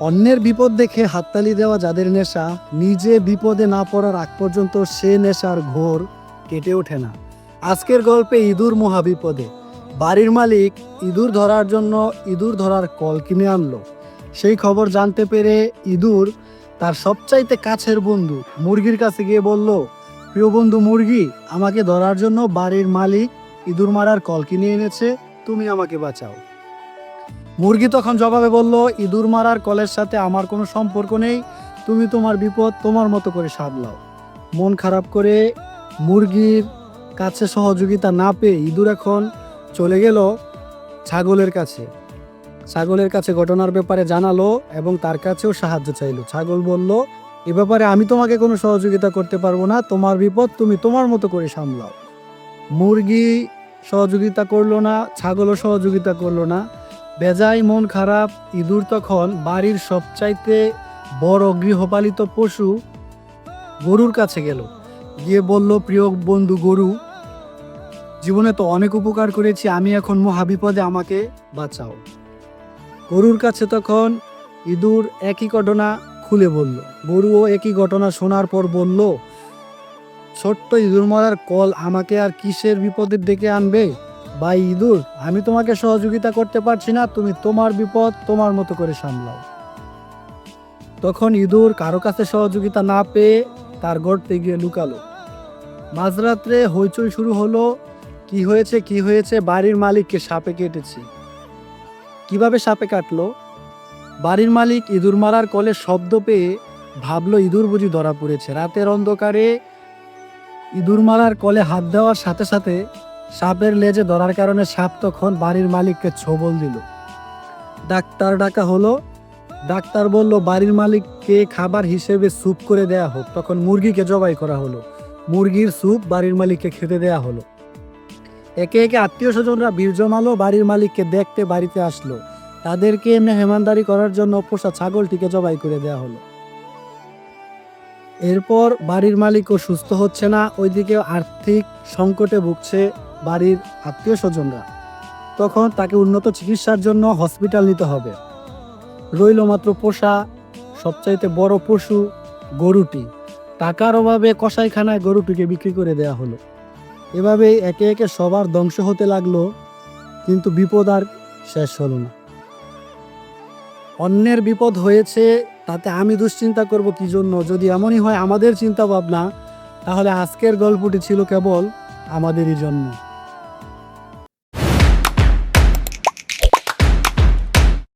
অন্যের বিপদ দেখে হাততালি দেওয়া যাদের নেশা, নিজে বিপদে না পড়ার আগ পর্যন্ত সে নেশার ঘোর কেটে ওঠে না। আজকের গল্পে ইঁদুর মহাবিপদে। বাড়ির মালিক ইঁদুর ধরার জন্য ইঁদুর ধরার কল কিনে আনলো। সেই খবর জানতে পেরে ইঁদুর তার সবচাইতে কাছের বন্ধু মুরগির কাছে গিয়ে বলল, প্রিয় বন্ধু মুরগি, আমাকে ধরার জন্য বাড়ির মালিক ইঁদুর মারার কল কিনে এনেছে, তুমি আমাকে বাঁচাও। মুরগি তখন জবাবে বলল, ইঁদুর মারার কলের সাথে আমার কোনো সম্পর্ক নেই, তুমি তোমার বিপদ তোমার মতো করে সামলাও। মন খারাপ করে মুরগির কাছে সহযোগিতা না পেয়ে ইঁদুর এখন চলে গেল ছাগলের কাছে। ছাগলের কাছে ঘটনার ব্যাপারে জানালো এবং তার কাছেও সাহায্য চাইলো। ছাগল বলল, এ ব্যাপারে আমি তোমাকে কোনো সহযোগিতা করতে পারব না, তোমার বিপদ তুমি তোমার মতো করে সামলাও। মুরগি সহযোগিতা করল না, ছাগলও সহযোগিতা করল না। বেজায় মন খারাপ, ইঁদুর তখন বাড়ির সবচাইতে বড় গৃহপালিত পশু গরুর কাছে গেল। গিয়ে বলল, প্রিয় বন্ধু গরু, জীবনে তো অনেক উপকার করেছি, আমি এখন মহাবিপদে, আমাকে বাঁচাও। গরুর কাছে তখন ইঁদুর একই ঘটনা খুলে বলল। গরুও একই ঘটনা শোনার পর বলল, ছোট্ট ইঁদুর মারার কল আমাকে আর কিসের বিপদের ডেকে আনবে? বা ইঁদুর, আমি তোমাকে সহযোগিতা করতে পারছি না, তুমি তোমার বিপদ তোমার মতো করে সামলাও। তখন ইঁদুর কারও কাছে সহযোগিতা না পেয়ে তার গর্তে গিয়ে লুকালো। মাঝরাত্রে হইচই শুরু হলো, কি হয়েছে কি হয়েছে, বাড়ির মালিককে সাপে কেটেছে। কীভাবে সাপে কাটলো? বাড়ির মালিক ইঁদুর মারার কলে শব্দ পেয়ে ভাবলো, ইঁদুর বুঝি ধরা পড়েছে। রাতের অন্ধকারে ইঁদুর মারার কলে হাত দেওয়ার সাথে সাথে সাপের লেজে ধরার কারণে সাপ তখন বাড়ির মালিককে ছবল দিল। ডাক্তার ডাকা হলো, ডাক্তার বলল, বাড়ির মালিককে খাবার হিসেবে স্যুপ করে দেয়া হোক। তখন মুরগিকে জবাই করা হলো। মুরগির স্যুপ বাড়ির মালিককে খেতে দেয়া হলো। একে একে আত্মীয় স্বজনরা বীর জমালো বাড়ির মালিককে দেখতে বাড়িতে আসলো। তাদেরকে এমনি হেমানদারি করার জন্য পোষা ছাগলটিকে জবাই করে দেয়া হলো। এরপর বাড়ির মালিকও সুস্থ হচ্ছে না, ওইদিকে আর্থিক সংকটে ভুগছে। বাড়ির আত্মীয় স্বজনরা। তখন তাকে উন্নত চিকিৎসার জন্য হসপিটাল নিতে হবে। রইল মাত্র পোষা, সবচাইতে বড় পশু গরুটি। টাকার অভাবে কসাইখানায় গরুটিকে বিক্রি করে দেয়া হলো। এভাবে একে একে সবার ধ্বংস হতে লাগল, কিন্তু বিপদ আর শেষ হলো না। অন্যের বিপদ হয়েছে, তাতে আমি দুশ্চিন্তা করব কি জন্য? যদি এমনই হয় আমাদের চিন্তা ভাবনা তাহলে আজকের গল্পটি ছিল কেবল আমাদেরই জন্য।